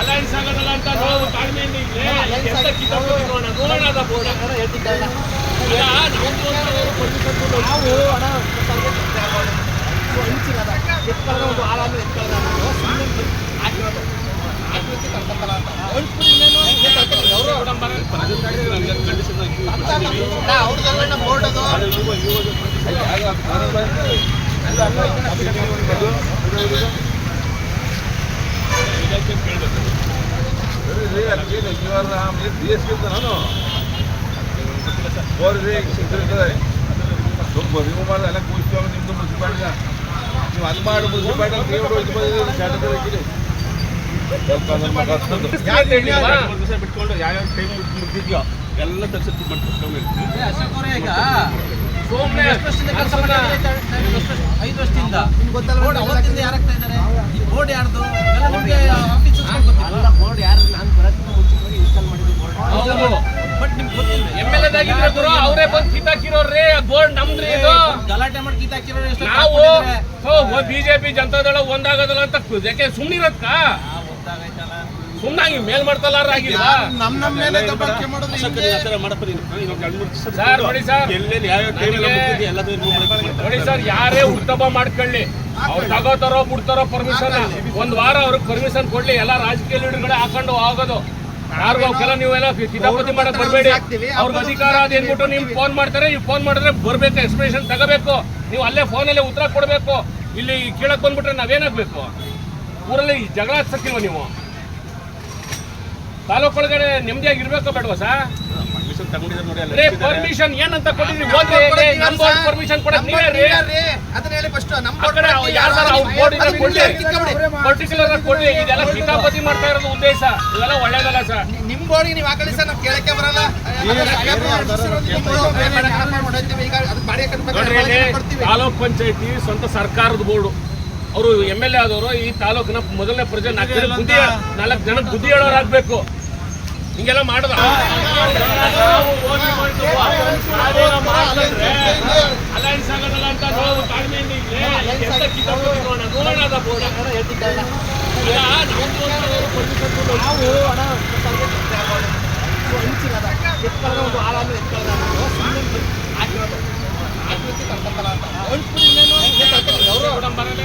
Allianz ಆಗದಲ್ಲ ಅಂತ ನಾವು ತಾಳ್ಮೆ ಎಂತ ಕಿತ್ತಾಡ್ತೀವಿ ನೋಡೋಣ ನೋಡೋಣ ಬೋರ್ಡ್ ಈಗ ನಮ್ದು ಅಂತ ಅವರು ನಾವು ಒಂದು ಆರಾಮ ನಾನು ಬೋರ್ರಿ ಸಿಗ್ತಿರ್ತದೆ ರಿಮೂವ್ ಮಾಡಿದ್ರೆ ಎಲ್ಲ ಕೂರಿಸ್ತೀವಿ ನಿಮ್ಮದು ಮುನ್ಸಿಪಾಲ್ಟಿನ ನೀವು ಅದು ಮಾಡಿ ಮುನ್ಸಿಪಾಲ್ಟಿ ನೀವು ಬಂದಿದ್ದೀರಿ ಶಾಟದಲ್ಲಿ ಬಿಟ್ಕೊಂಡು ಯಾವ್ಯಾವ ಟೈಮ್ ಮುಗಿದ್ಯೋ ಎಲ್ಲ ತಗ್ಸಿ ಮಾಡ್ಕೊಂಡು ಸೋಮನೆ ಐದು ವರ್ಷದಿಂದ ಬೋರ್ಡ್ ಅವತ್ತಿಂದ ಯಾರಾಗ್ತಾ ಇದ್ದಾರೆ? ಈ ಬೋರ್ಡ್ ಯಾರ್ದು? ಎಲ್ಲ ನಿಮ್ಗೆ ಆಫೀಸ್ ಬೋರ್ಡ್ ಯಾರು ನಾನು ಬರೋದಕ್ಕೆ ಮುಂಚಿತವಾಗಿ ಇನ್ಸ್ಟಾಲ್ ಮಾಡಿದ್ದು ಹೌದು. ಬಟ್ ನಿಮ್ಗೆ ಗೊತ್ತಿಲ್ಲ. ಎಂ ಎಲ್ ಎದಾಗಿದ್ರೆ ಗುರು ಅವರೇ ಬಂದು ಬೋರ್ಡ್ ನಮ್ದ್ರಿ ಇದು. ಗಲಾಟೆ ಮಾಡಿ ಎಷ್ಟು ನಾವು ಬಿಜೆಪಿ ಜನತಾದಳ ಒಂದಾಗೋದಲ್ಲ ಅಂತ ಯಾಕೆ ಗೊತ್ತಾಗೈತಲ್ಲ ಸುಮ್ಮನಾಗಿ ಮೇಲ್ ಮಾಡ್ತಲ್ಲಾರ ಆಗಿಲ್ಲ. ನಮ್ ನಮ್ಮ ಮೇಲೆ ದಬ್ಬಾಳಿಕೆ ಮಾಡೋದು ಹಿಂಗೆ. ಸರ್ ನೋಡಿ ಸರ್. ನೋಡಿ ಸರ್ ಯಾರೇ ಉತ್ತಮ ಮಾಡ್ಕೊಳ್ಳಿ. ಅವ್ರು ತಗೋತಾರೋ ಬಿಡ್ತಾರೋ ಪರ್ಮಿಷನ್ ಒಂದ್ ವಾರ ಅವ್ರಿಗೆ ಪರ್ಮಿಷನ್ ಕೊಡ್ಲಿ. ಎಲ್ಲ ರಾಜಕೀಯ ಲೀಡರ್ಗಳೇ ಹಾಕೊಂಡು ಹೋಗೋದು. ಯಾರಿಗೂ ಅವಕ್ಕೆಲ್ಲ ನೀವೆಲ್ಲ ಕಿತಾಪತಿ ಮಾಡಕ್ ಬರಬೇಡಿ. ಅವ್ರಿಗೆ ಅಧಿಕಾರ ಅದೇನ್ಬಿಟ್ಟು ನಿಮ್ ಫೋನ್ ಮಾಡ್ತಾರೆ. ಈ ಫೋನ್ ಮಾಡಿದ್ರೆ ಬರ್ಬೇಕು ಎಕ್ಸ್ಪ್ರೇಷನ್ ತಗೋಬೇಕು. ನೀವು ಅಲ್ಲೇ ಫೋನಲ್ಲೇ ಉತ್ತರ ಕೊಡ್ಬೇಕು. ಇಲ್ಲಿ ಕೇಳಕ್ ಬಂದ್ಬಿಟ್ರೆ ನಾವೇನಾಗ್ಬೇಕು ಊರಲ್ಲಿ ಜಗಳ ಹಚ್ಚಕ್ಕಿಲ್ವ ನೀವು? ತಾಲೂಕ್ ಒಳಗಡೆ ನೆಮ್ಮದಿಯಾಗಿ ಇರ್ಬೇಕು ಬೇಡವಾ ಸರ್ ಪರ್ಮಿಷನ್ ಏನಂತ ಕೊಟ್ಟಿದ್ರಿ? ಓದ್ರಿ ನಮ್ಮ ಪರ್ಮಿಷನ್ ಕೊಡಕ್ ನೀವೇ ರೀ. ಅದನ್ನ ಹೇಳಿ ಫಸ್ಟ್ ನಮ್ಮ ಆ ಕಡೆ ಯಾರ್ದಾರ ಅವ್ರ ಬೋರ್ಡ್ ಕೊಡ್ಲಿ. ಪರ್ಟಿಕ್ಯುಲರ್ ಆಗಿ ಕೊಡ್ಲಿ. ಇದೆಲ್ಲ ಕಿತಾಪತಿ ಮಾಡ್ತಾ ಇರೋದು ಉದ್ದೇಶ. ಇವೆಲ್ಲ ಒಳ್ಳೇದಲ್ಲ ಸರ್. ನಿಮ್ ಬೋರ್ಡ್ಗೆ ನೀವು ಹಾಕೊಳ್ಳಿ ಸರ್ ನಾವು ಕೇಳಕ್ಕೆ ಬರಲ್ಲ. ತಾಲೂಕ್ ಪಂಚಾಯತಿ ಸ್ವಂತ ಸರ್ಕಾರದ ಬೋರ್ಡು ಅವರು ಎಂ ಎಲ್ ಎ ಆದವರು ಈ ತಾಲೂಕಿನ ಮೊದಲನೇ ಪ್ರಜೆ. ನಾಲ್ಕು ಜನ ಬುದ್ಧಿ ನಾಲ್ಕು ಜನ ಬುದ್ಧಿ ಹೇಳೋರಾಗ್ಬೇಕು. ಹಿಂಗೆಲ್ಲ ಮಾಡದ ಅಲಯನ್ಸ್ ಆಗದಲ್ಲ ಅಂತ ನೋವು ತಾಳ್ಮೆಯಿಂದ ಇಲ್ಲೇ ಎಲ್ಲ ಕಿತ್ತೋಣ ನೋಡೋಣ ಈಗ ನಮ್ದು ಒಂದು